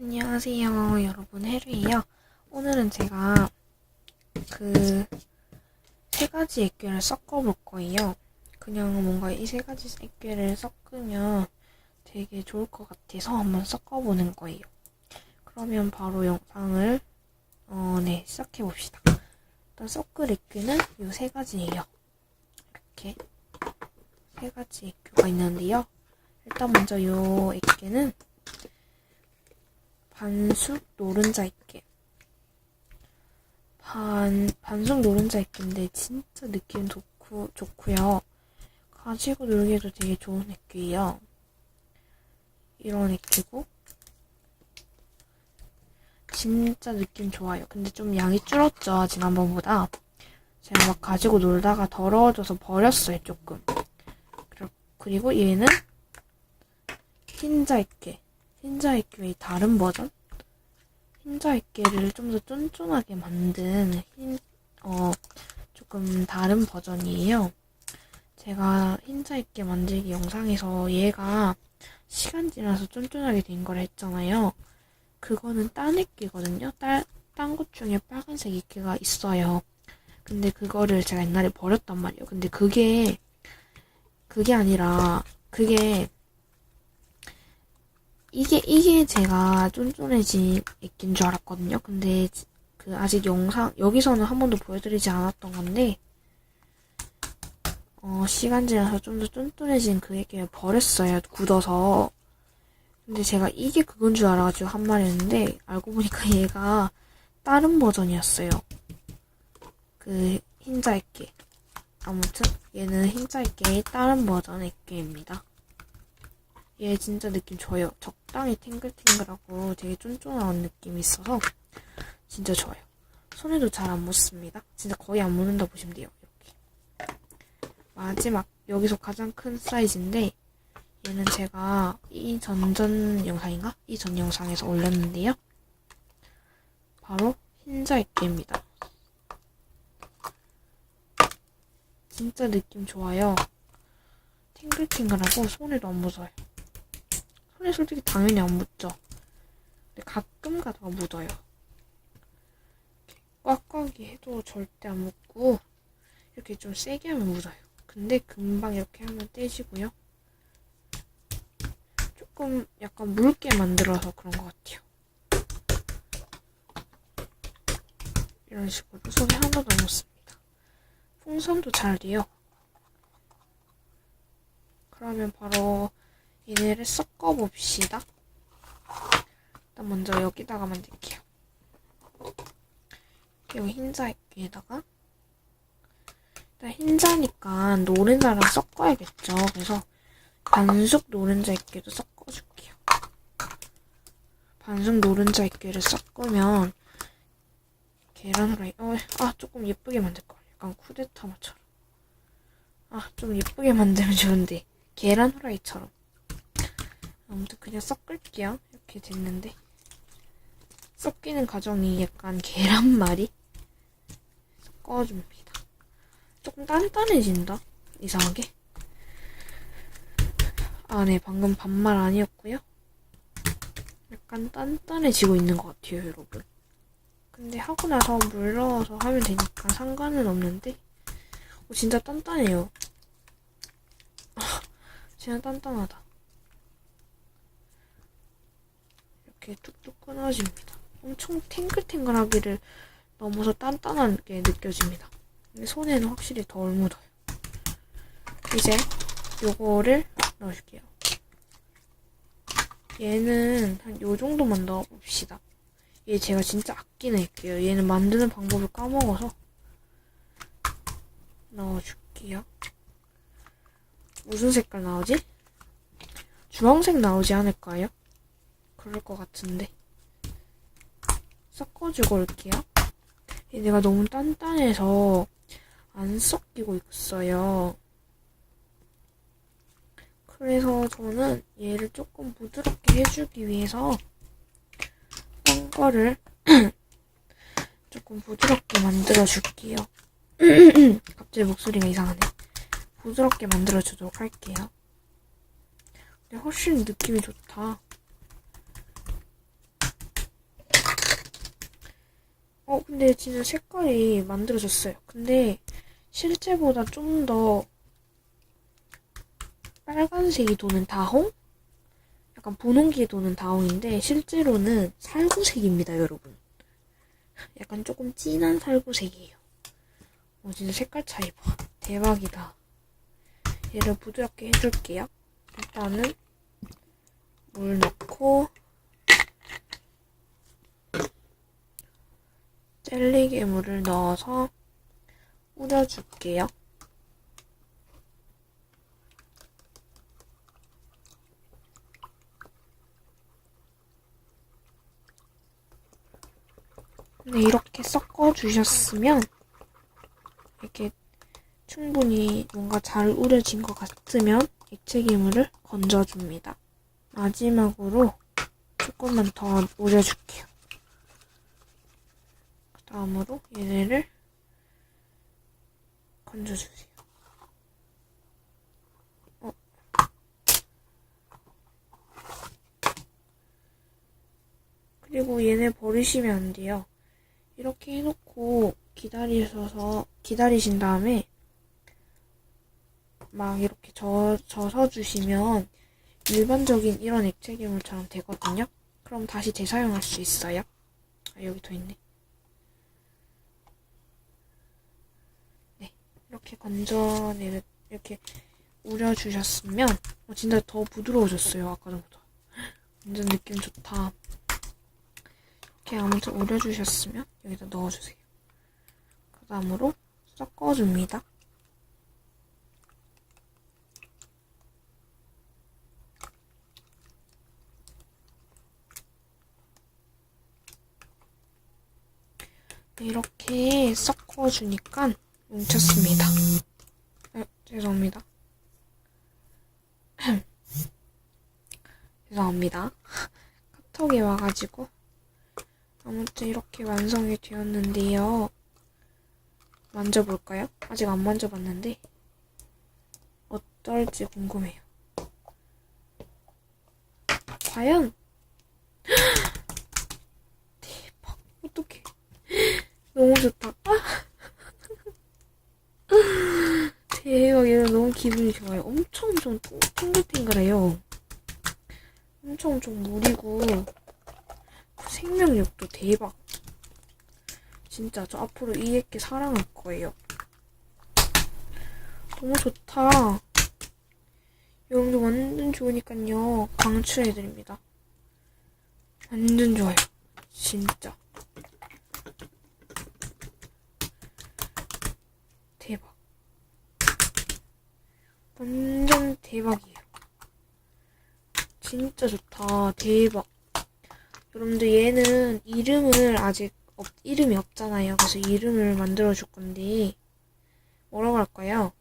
안녕하세요, 여러분. 해루예요. 오늘은 제가 그 세 가지 액괴를 섞어 볼 거예요. 그냥 뭔가 이 세 가지 액괴를 섞으면 되게 좋을 것 같아서 한번 섞어 보는 거예요. 그러면 바로 영상을 어, 네, 시작해 봅시다. 일단 섞을 액괴는 이 세 가지예요. 이렇게 세 가지 액괴가 있는데요. 일단 먼저 이 액괴는 반숙 노른자 있게. 반, 반숙 노른자 있게인데 진짜 느낌 좋고, 좋고요. 가지고 놀기에도 되게 좋은 액기예요. 이런 액기고. 진짜 느낌 좋아요. 근데 좀 양이 줄었죠, 지난번보다. 제가 막 가지고 놀다가 더러워져서 버렸어요, 조금. 그리고- 얘는 흰자 액기. 흰자 액기의 다른 버전? 흰자 액기를 좀 더 쫀쫀하게 만든 흰, 어, 조금 다른 버전이에요. 제가 흰자 액기 만들기 영상에서 얘가 시간 지나서 쫀쫀하게 된 걸 했잖아요. 그거는 딴 액기거든요. 딴, 딴것 중에 빨간색 액기가 있어요. 근데 그거를 제가 옛날에 버렸단 말이에요. 근데 그게, 그게 아니라, 그게 이게 이게 제가 쫀쫀해진 액기인 줄 알았거든요. 근데 지- 그 아직 영상 여기서는 한 번도 보여드리지 않았던 건데 어 시간 지나서 좀 더 쫀쫀해진 그 액기를 버렸어요. 굳어서. 근데 제가 이게 그건 줄 알아가지고 한 말이었는데 알고 보니까 얘가 다른 버전이었어요. 그 흰자 액기. 아무튼 얘는 흰자 액기의 다른 버전 액기입니다. 얘 진짜 느낌 좋아요. 적당히 탱글탱글하고 되게 쫀쫀한 느낌이 있어서 진짜 좋아요. 손에도 잘 안 묻습니다. 진짜 거의 안 묻는다 보시면 돼요. 이렇게. 마지막 여기서 가장 큰 사이즈인데 얘는 제가 이 전전 영상인가? 이 전 영상에서 올렸는데요. 바로 흰자 액기입니다. 진짜 느낌 좋아요. 탱글탱글하고 손에도 안 묻어요. 손에 솔직히 당연히 안 묻죠. 근데 가끔 가다가 묻어요. 꽉꽉이 해도 절대 안 묻고 이렇게 좀 세게 하면 묻어요. 근데 금방 이렇게 하면 떼지고요. 조금 약간 묽게 만들어서 그런 것 같아요. 이런 식으로 손에 하나도 안 묻습니다. 풍선도 잘 돼요. 그러면 바로 얘네를 섞어 봅시다. 일단 먼저 여기다가 만들게요. 여기 흰자 액기에다가 일단 흰자니까 노른자랑 섞어야겠죠. 그래서 반숙 노른자 액기도 섞어줄게요. 반숙 노른자 액기를 섞으면 계란 후라이 어, 아 조금 예쁘게 만들 걸. 약간 쿠데타마처럼. 아 좀 예쁘게 만들면 좋은데 계란 후라이처럼. 아무튼 그냥 섞을게요. 이렇게 됐는데. 섞이는 과정이 약간 계란말이? 섞어줍니다. 조금 단단해진다. 이상하게. 아, 네. 방금 반말 아니었고요. 약간 단단해지고 있는 것 같아요, 여러분. 근데 하고 나서 물 넣어서 하면 되니까 상관은 없는데. 어, 진짜 단단해요. 아, 진짜 단단하다. 이렇게 뚝뚝 끊어집니다. 엄청 탱글탱글하기를 넘어서 단단하게 느껴집니다. 근데 손에는 확실히 덜 묻어요. 이제 요거를 넣어줄게요. 얘는 한 요 정도만 넣어봅시다. 얘 제가 진짜 아끼는 할게요. 얘는 만드는 방법을 까먹어서 넣어줄게요. 무슨 색깔 나오지? 주황색 나오지 않을까요? 그럴 것 같은데. 섞어주고 올게요. 얘네가 너무 단단해서 안 섞이고 있어요. 그래서 저는 얘를 조금 부드럽게 해주기 위해서 딴 거를 조금 부드럽게 만들어 줄게요. 갑자기 목소리가 이상하네. 부드럽게 만들어 주도록 할게요. 근데 훨씬 느낌이 좋다. 어, 근데 진짜 색깔이 만들어졌어요. 근데 실제보다 좀 더 빨간색이 도는 다홍? 약간 분홍기에 도는 다홍인데 실제로는 살구색입니다, 여러분. 약간 조금 진한 살구색이에요. 어, 진짜 색깔 차이 봐. 대박이다. 얘를 부드럽게 해줄게요. 일단은 물 넣고 젤리 물을 넣어서 우려줄게요. 네, 이렇게 섞어 주셨으면 이렇게 충분히 뭔가 잘 우려진 것 같으면 액체 기물을 건져줍니다. 마지막으로 조금만 더 우려줄게요. 그 다음으로 얘네를 건져주세요. 어. 그리고 얘네 버리시면 안 돼요. 이렇게 해놓고 기다리셔서 기다리신 다음에 막 이렇게 저, 져서 주시면 일반적인 이런 액체 기물처럼 되거든요. 그럼 다시 재사용할 수 있어요. 아, 여기 더 있네. 네, 이렇게 건져내 이렇게 우려주셨으면 어, 진짜 더 부드러워졌어요 아까 전보다. 완전 느낌 좋다. 이렇게 아무튼 우려주셨으면 여기다 넣어주세요. 그 다음으로 섞어줍니다. 이렇게 섞어주니까 뭉쳤습니다. 아, 죄송합니다. 죄송합니다. 카톡이 와가지고 아무튼 이렇게 완성이 되었는데요. 만져볼까요? 아직 안 만져봤는데 어떨지 궁금해요. 과연 대박 어떡해 너무 좋다. 대박 얘는 너무 기분이 좋아요. 엄청 엄청 탱글탱글해요. 엄청 엄청 물이고 그 생명력도 대박. 진짜 저 앞으로 이 액기 사랑할 거예요. 너무 좋다. 여러분들 완전 좋으니까요. 강추해드립니다. 완전 좋아요. 진짜. 대박. 완전 대박이에요. 진짜 좋다. 대박. 여러분들 얘는 이름을 아직 없, 이름이 없잖아요. 그래서 이름을 만들어 줄 건데 뭐라고 할까요?